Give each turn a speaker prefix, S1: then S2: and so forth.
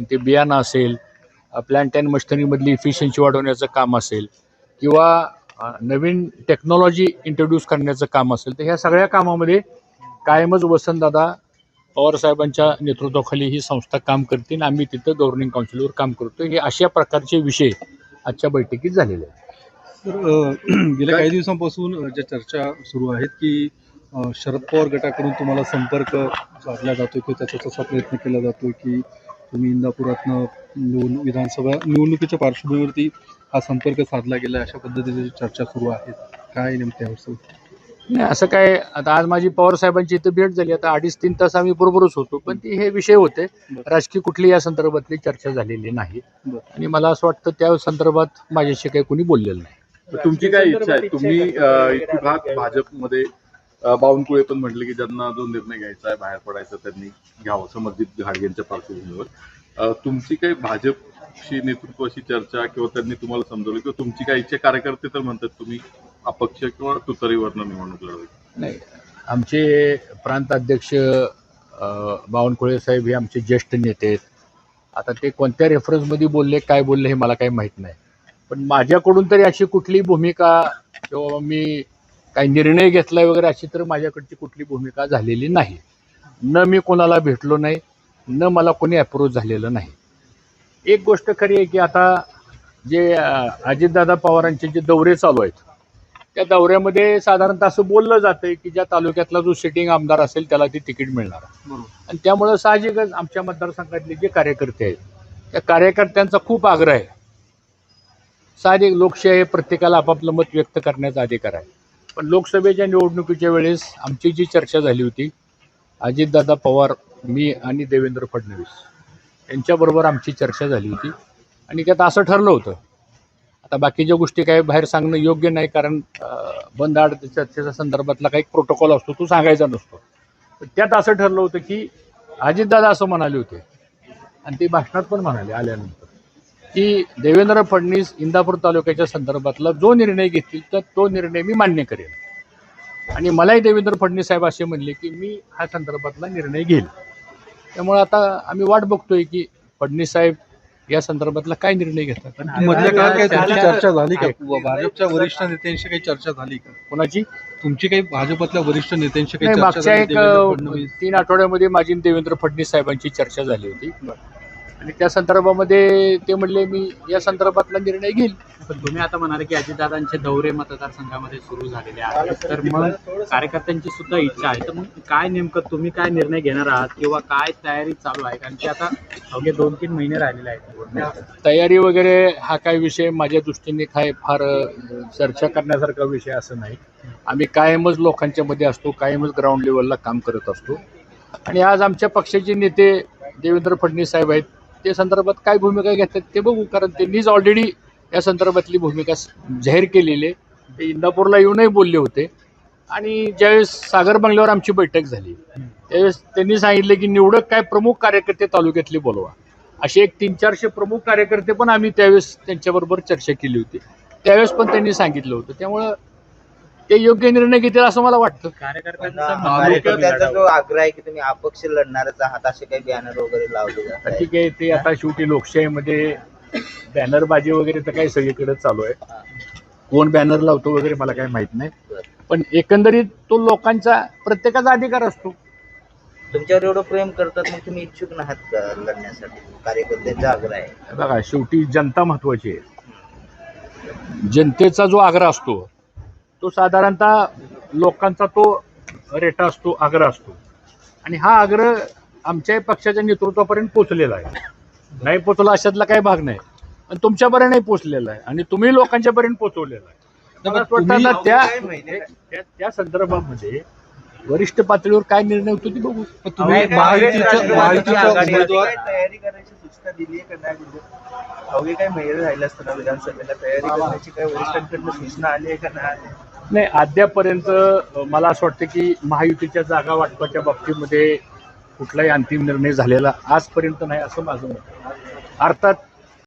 S1: मग ते बियाणं असेल प्लॅन्ट अँड मशिनरीमधली इफिशियन्सी वाढवण्याचं काम असेल किंवा नवीन टेक्नॉलॉजी इंट्रोड्यूस करण्याचं काम असेल तर ह्या सगळ्या कामामध्ये कायमच वसंतदादा पवार साहेबांच्या नेतृत्वाखाली ही संस्था काम करते आणि आम्ही तिथं गव्हर्निंग काउन्सिलवर काम करतो हे अशा प्रकारचे विषय आजच्या बैठकीत झालेले आहेत.
S2: तर गेल्या काही दिवसांपासून ज्या चर्चा सुरू आहेत की शरद पवार गटाकडून तुम्हाला संपर्क साधला जातो किंवा त्याचा तसा प्रयत्न केला जातो की तुम्ही इंदापुरातनं निवडणूक विधानसभा निवडणुकीच्या पार्श्वभूमीवरती हा संपर्क साधला गेला अशा पद्धतीची चर्चा सुरू आहेत काय यावर?
S1: नाही असं काय आता आज माझी पवार साहेबांची इथं भेट झाली आता अडीच तीन तास आम्ही बरोबरच होतो पण ती हे विषय होते. राजकीय कुठली या संदर्भातली चर्चा झालेली नाही. आणि मला असं वाटतं त्या संदर्भात माझ्याशी काही कोणी बोललेलं नाही.
S3: तुमची काय इच्छा आहे? तुम्ही भाजपमध्ये अ, बावनकुळे पण म्हटले की ज्यांना जो निर्णय घ्यायचा आहे बाहेर पडायचा त्यांनी घ्यावं. समर्जित घाडगेंच्या पार्श्वभूमीवर. तुमची काही भाजपशी नेतृत्वाशी चर्चा किंवा त्यांनी तुम्हाला समजवलं किंवा तुमची काय इच्छा कार्यकर्ते तर म्हणतात तुम्ही अपक्ष किंवा तुतारीवरनं निवडणूक लढवायची
S1: नाही. आमचे प्रांताध्यक्ष बावनकुळे साहेब हे आमचे ज्येष्ठ नेते आहेत. आता ते कोणत्या रेफरन्समध्ये बोलले काय बोलले हे मला काही माहीत नाही. पण माझ्याकडून तरी अशी कुठली भूमिका किंवा मी काही निर्णय घेतला वगैरे अशी तर माझ्याकडची कुठली भूमिका झालेली नाही. न मी कोणाला भेटलो नाही न मला कोणी अप्रोच झालेलं नाही. एक गोष्ट खरी आहे की आता जे अजितदादा पवारांचे जे दौरे चालू आहेत त्या दौऱ्यामध्ये साधारणतः असं बोललं जातंय की ज्या तालुक्यातला जो सिटिंग आमदार असेल त्याला ती तिकीट मिळणार.
S2: बरोबर.
S1: आणि त्यामुळं साहजिकच आमच्या मतदारसंघातले जे कार्यकर्ते आहेत त्या कार्यकर्त्यांचा खूप आग्रह आहे. साहजिक लोकशाही प्रत्येकाला आपापलं मत व्यक्त करण्याचा अधिकार आहे. पण लोकसभेच्या निवडणुकीच्या वेळेस आमची जी चर्चा झाली होती अजितदादा पवार मी आणि देवेंद्र फडणवीस यांच्याबरोबर आमची चर्चा झाली होती. आणि त्यात असं ठरलं होतं आता बाकीच्या गोष्टी काही बाहेर सांगणं योग्य नाही कारण बंद आड चर्चेच्या संदर्भातला काही प्रोटोकॉल असतो तो सांगायचा नसतो. त्यात असं ठरलं होतं की अजितदादा असं म्हणाले होते आणि ते भाषणात पण म्हणाले आल्यानंतर. की देवेंद्र फडणवीस इंदापूर तालुक्याच्या संदर्भातला जो निर्णय घेतील तर तो निर्णय मी मान्य करेन. आणि मलाही देवेंद्र फडणवीस साहेब असे म्हणले की मी हा संदर्भातला निर्णय घेईल. त्यामुळे आता आम्ही वाट बघतोय की फडणवीस साहेब या संदर्भातला काय निर्णय घेतात.
S2: मधल्या काळात काही चर्चा झाली का? भाजपच्या वरिष्ठ नेत्यांशी काही चर्चा झाली का?
S1: कोणाची?
S2: तुमची काही भाजपातल्या वरिष्ठ नेत्यांशी काही
S1: मागच्या
S2: झाली
S1: एक तीन आठवड्यामध्ये माझी देवेंद्र फडणवीस साहेबांची चर्चा झाली होती. आणि त्या संदर्भामध्ये ते म्हणले मी या संदर्भातला निर्णय घेईल.
S4: पण तुम्ही आता म्हणाले की अजितदादांचे दौरे मतदारसंघामध्ये सुरू झालेले आहेत. तर मग कार्यकर्त्यांची सुद्धा इच्छा आहे. तर मग काय नेमकं तुम्ही काय निर्णय घेणार आहात किंवा काय तयारी चालू आहे? कारण की आता अवघे दोन तीन महिने राहिलेले आहेत.
S1: तयारी वगैरे हा काय विषय माझ्या दृष्टीने काय फार चर्चा करण्यासारखा विषय असं नाही. आम्ही कायमच लोकांच्या मध्ये असतो कायमच ग्राउंड लेवलला काम करत असतो. आणि आज आमच्या पक्षाचे नेते देवेंद्र फडणवीस साहेब आहेत ते संदर्भात काय भूमिका घेतात ते बघू कारण त्यांनीच ऑलरेडी या संदर्भातली भूमिका जाहीर केलेली आहे. ते इंदापूरला येऊनही बोलले होते. आणि ज्यावेळेस सागर बंगल्यावर आमची बैठक झाली त्यावेळेस त्यांनी सांगितले की निवडक काय प्रमुख कार्यकर्ते तालुक्यातले बोलवा. असे एक तीन चारशे प्रमुख कार्यकर्ते पण आम्ही त्यावेळेस त्यांच्याबरोबर चर्चा केली होती. त्यावेळेस पण त्यांनी सांगितलं होतं. त्यामुळं ते योग्य निर्णय घेतील असं मला वाटतं.
S4: कार्यकर्त्यांचा
S5: जो आग्रह आहे की तुम्ही अपक्ष लढणारच आहात असे काही बॅनर वगैरे लावले.
S1: ठीक आहे ते आता शेवटी लोकशाहीमध्ये बॅनरबाजी वगैरे तर काही सगळीकडे चालू आहे. कोण बॅनर लावतो वगैरे मला काही माहीत नाही. पण एकंदरीत तो लोकांचा प्रत्येकाचा अधिकार असतो.
S5: तुमच्यावर एवढं प्रेम करतात मग तुम्ही इच्छुक नाहात का लढण्यासाठी? कार्यकर्त्यांचा आग्रह आहे.
S1: बघा शेवटी जनता महत्वाची आहे. जनतेचा जो आग्रह असतो तो साधारणतः लोकांचा तो रेटा असतो आग्रह असतो. आणि हा आग्रह आमच्या पक्षाच्या नेतृत्वापर्यंत पोचलेला आहे. नाही पोचला अशातला काही भाग नाही. पण तुमच्यापर्यंत नाही पोचलेला आहे. आणि तुम्ही लोकांच्यापर्यंत पोचवलेला आहे. मला त्या त्या- संदर्भामध्ये वरिष्ठ पातळीवर काय निर्णय होतो ते बघू.
S2: तुम्ही
S5: काय तयारी करायची सूचना दिली आहे का नाही अवघे काही महिने राहिले असताना विधानसभेला तयारी करण्याची काही वरिष्ठांकडनं सूचना आली आहे का नाही? आली?
S1: नाही अद्यापर्यंत मला असं वाटतं की महायुतीच्या जागा वाटपाच्या बाबतीमध्ये कुठलाही अंतिम निर्णय झालेला आजपर्यंत नाही असं माझं मत अर्थात